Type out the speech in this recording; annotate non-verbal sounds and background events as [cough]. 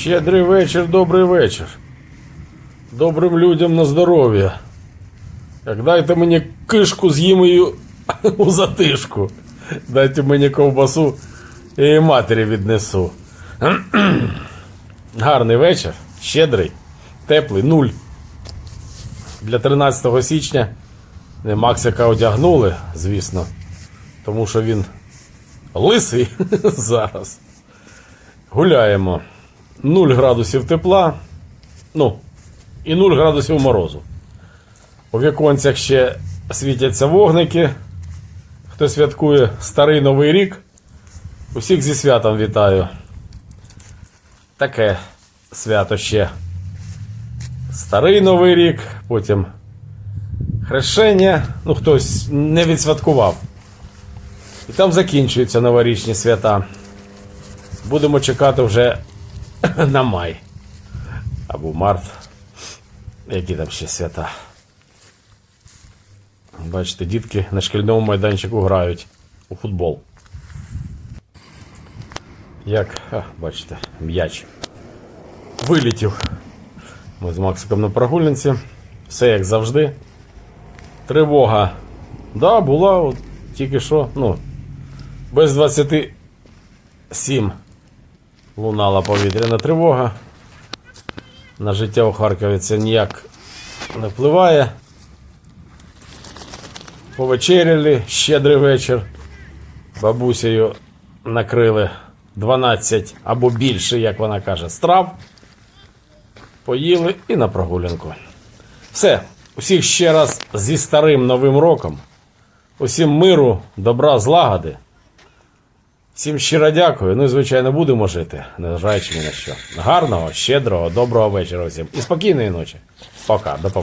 Щедрий вечір, добрий вечір. Добрим людям на здоров'я. Як дайте мені кишку з'їм її [laughs] у затишку. Дайте мені ковбасу і матері віднесу. [clears throat] Гарний вечір, щедрий, теплий, нуль. Для 13 січня не Максика одягнули, звісно, тому що він лисий [laughs] зараз. Гуляємо. 0 градусів тепла, ну, і 0 градусів морозу. У віконцях ще світяться вогники. Хто святкує старий новий рік. Усіх зі святом вітаю. Таке свято ще. Старий новий рік, потім хрещення. Ну, хтось не відсвяткував. І там закінчуються новорічні свята. Будемо чекати вже [coughs] на май. Або март. Які там ще свята. Бачите, дітки на шкільному майданчику грають у футбол. Як, а, бачите, м'яч. Вилітів. Ми з Максиком на прогулянці. Все як завжди. Тривога. Да, була от, тільки що, ну, без 27 лунала повітряна тривога. На життя у Харкові це ніяк не впливає. Повечеряли, щедрий вечір. Бабусею накрили 12 або більше, як вона каже, страв. Поїли і на прогулянку. Все. Усіх ще раз зі старим новим роком. Усім миру, добра, злагоди. Всім щиро дякую. Ну і звичайно будемо жити, незважаючи ні на що. Гарного, щедрого, доброго вечора всім. І спокійної ночі. Пока, до побачення.